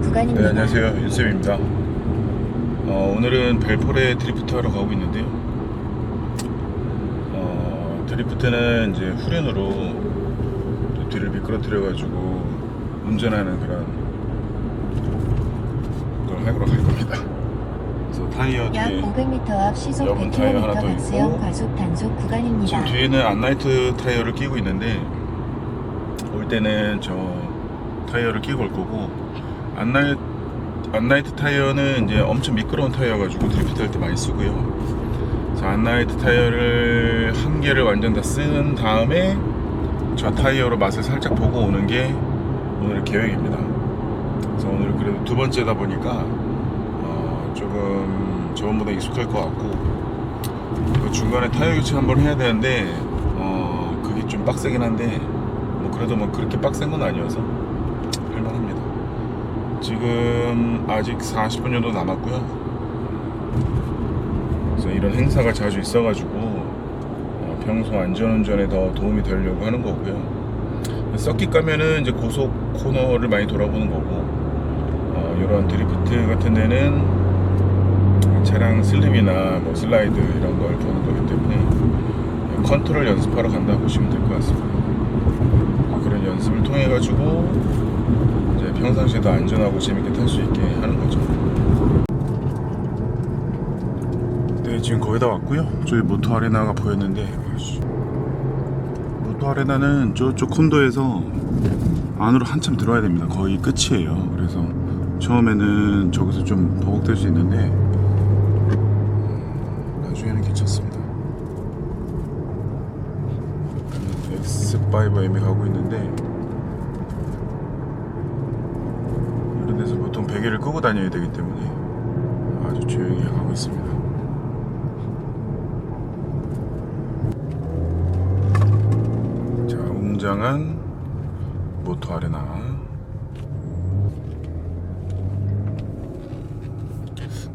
구간입니다. 네, 안녕하세요. 윤쌤입니다. 어, 오늘은 벨포레 드리프트 하러 가고 있는데요. 어, 드리프트는 이제 후륜으로 또 뒤를 미끄러뜨려가지고 운전하는 그런 걸 하러 갈 겁니다. 그래서 타이어 약 뒤에 500m 앞 시속 여분 타이어 하나 100km 더 박스형 있고, 과속 단속 구간입니다. 지금 뒤에는 안나이트 타이어를 끼고 있는데 올 때는 저 타이어를 끼고 올 거고 안나이트, 안나이트 타이어는 이제 엄청 미끄러운 타이어 가지고 드리프트 할 때 많이 쓰고요. 자, 안나이트 타이어를 한 개를 완전 다 쓴 다음에 저 타이어로 맛을 살짝 보고 오는 게 오늘의 계획입니다. 그래서 오늘 그래도 두 번째다 보니까 어, 조금 저번보다 익숙할 것 같고 그 중간에 타이어 교체 한번 해야 되는데 어 그게 좀 빡세긴 한데 뭐 그래도 뭐 그렇게 빡센 건 아니어서. 지금 아직 40분 정도 남았고요. 그래서 이런 행사가 자주 있어가지고 어, 평소 안전운전에 더 도움이 되려고 하는 거고요. 서킷 가면은 이제 고속 코너를 많이 돌아보는 거고 어, 이런 드리프트 같은 데는 차량 슬립이나 뭐 슬라이드 이런 걸 보는 거기 때문에 컨트롤 연습하러 간다 보시면 될 것 같습니다. 그런 연습을 통해 가지고 평상시에 더 안전하고 재밌게 탈 수 있게 하는 거죠. 네, 지금 거의 다 왔고요. 저희 모토 아레나가 보였는데. 모토 아레나는 저쪽 콘도에서 안으로 한참 들어야 됩니다. 거의 끝이에요. 그래서 처음에는 저기서 좀 버벅될 수 있는데 나중에는 괜찮습니다. X5M에 가고 있는데 데서 보통 베개를 끄고 다녀야 되기 때문에 아주 조용히 가고 있습니다. 자, 웅장한 모토 아레나.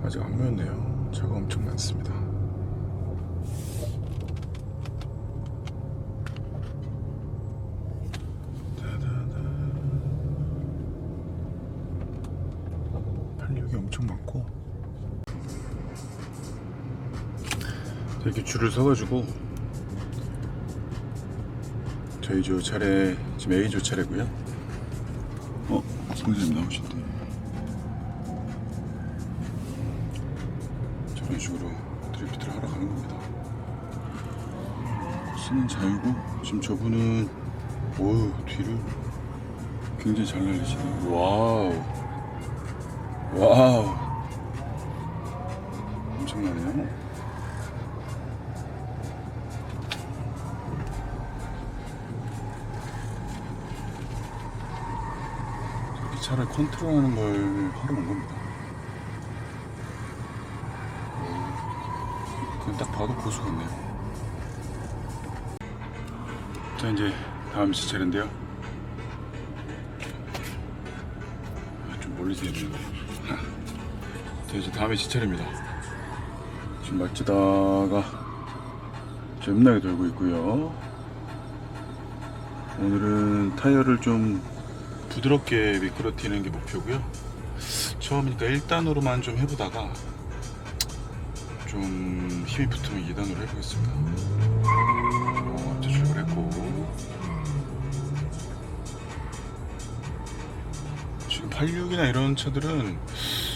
아직 안 모였네요. 차가 엄청 많습니다. 이렇게 줄을 서가지고 저희 조 차례 지금 A조 차례고요. 어? 성재님 나오신대 저런 식으로 드리프트를 하러 가는 겁니다. 쓰는 자유고 지금 저분은 오 뒤를 굉장히 잘 날리시네 와우. 와우. 엄청나네요 차를 컨트롤하는 걸 하러 온 겁니다. 오, 그냥 딱 봐도 고수 같네요. 자 이제 다음 시차인데요. 아, 좀 멀리서 해야 되는데. 자 이제 다음에 시차입니다. 지금 마치다가 점나게 돌고 있고요. 오늘은 타이어를 좀 부드럽게 미끄러뜨리는 게 목표고요. 처음이니까 1단으로만 좀 해보다가 좀 힘이 붙으면 2단으로 해보겠습니다. 어, 앞차 출발했고. 지금 86이나 이런 차들은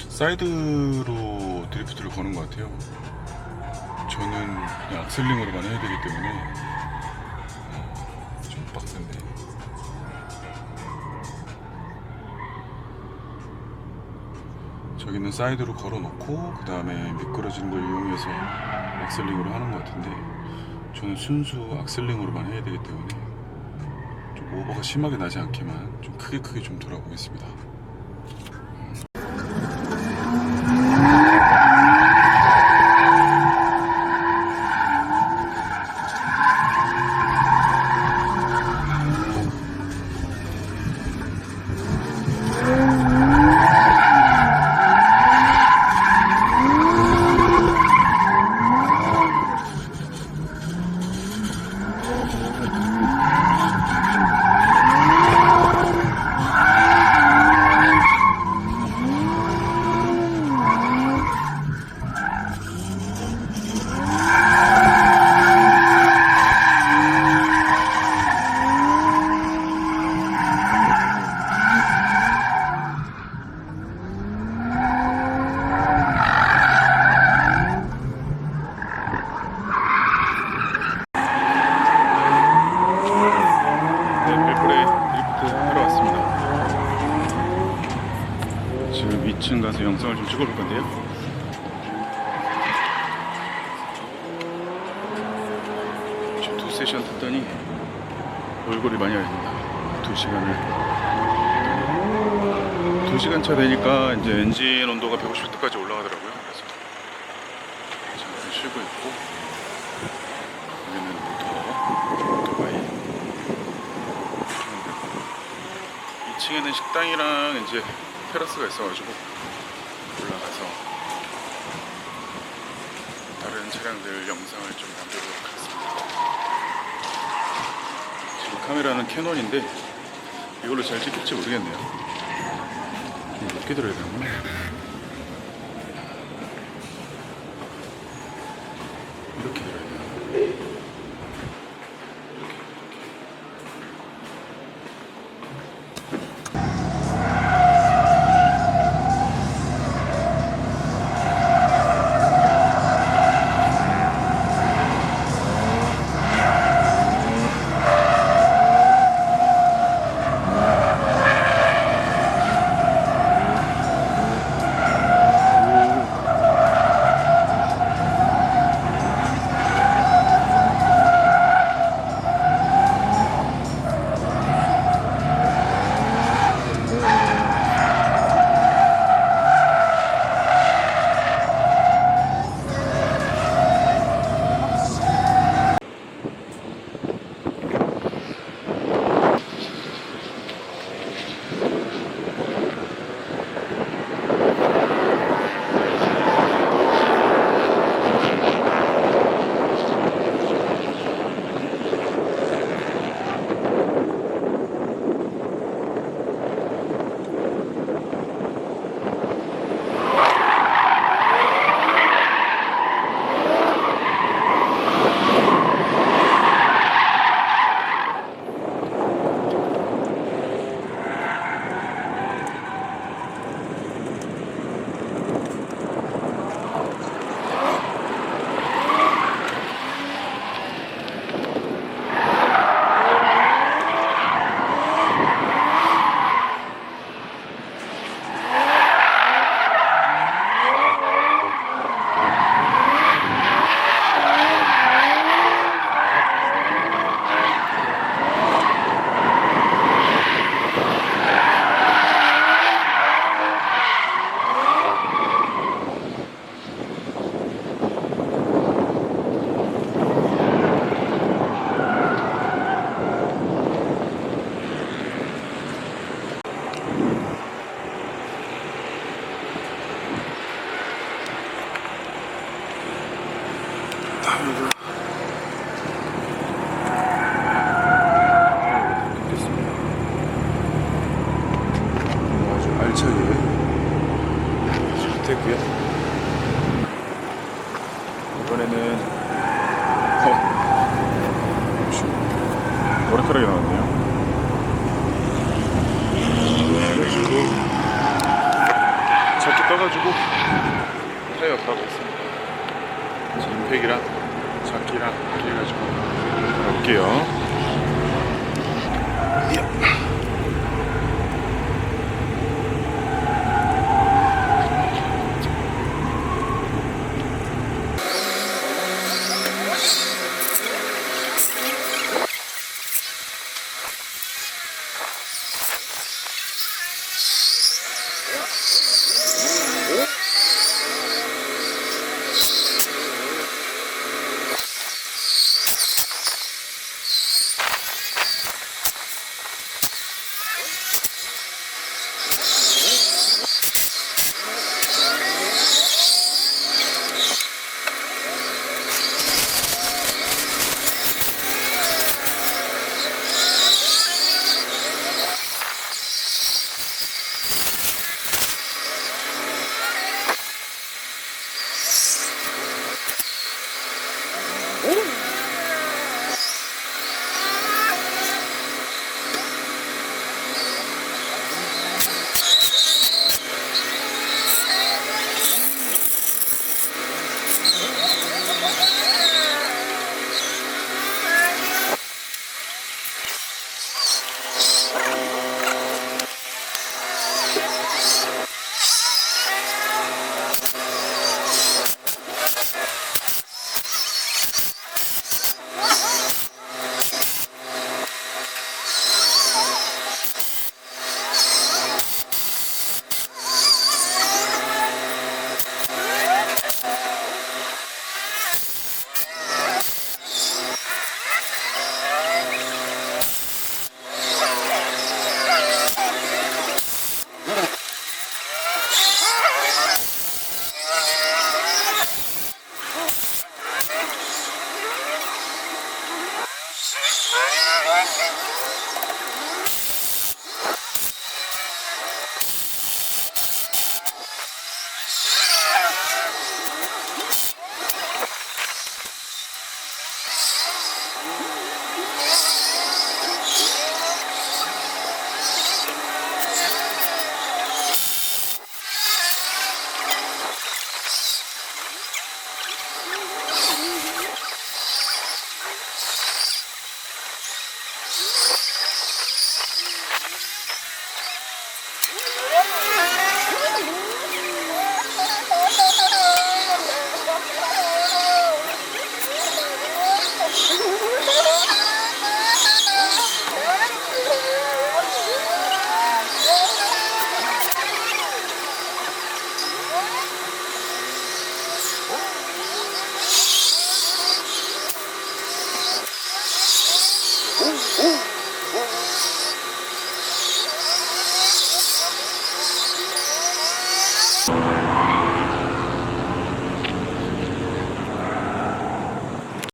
사이드로 드리프트를 거는 것 같아요. 저는 악셀링으로만 해야 되기 때문에 저기는 사이드로 걸어놓고 그 다음에 미끄러지는 걸 이용해서 악셀링으로 하는 것 같은데 저는 순수 악셀링으로만 해야 되기 때문에 좀 오버가 심하게 나지 않게만 좀 크게 크게 좀 돌아보겠습니다. 2층 가서 영상을 좀 찍어볼 건데요. 지금 두 세션 탔더니 얼굴이 많이 아립니다. 두 시간을. 두 시간 차 되니까 이제 엔진 온도가 150도까지 올라가더라고요. 그래서 잠깐 쉬고 있고 여기는 모터, 오토바이. 2층에는 식당이랑 이제 테라스가 있어가지고 올라가서 다른 차량들 영상을 좀 남겨보도록 하겠습니다. 지금 카메라는 캐논인데 이걸로 잘 찍힐지 모르겠네요. 높게 들어야 되나? 이렇게 머리카락이 나왔네요. 그래가지고 작게 떠가지고 타이어 가고 있습니다. 지금 팩이랑 작기랑 이렇게 해가지고 가볼게요. Yes.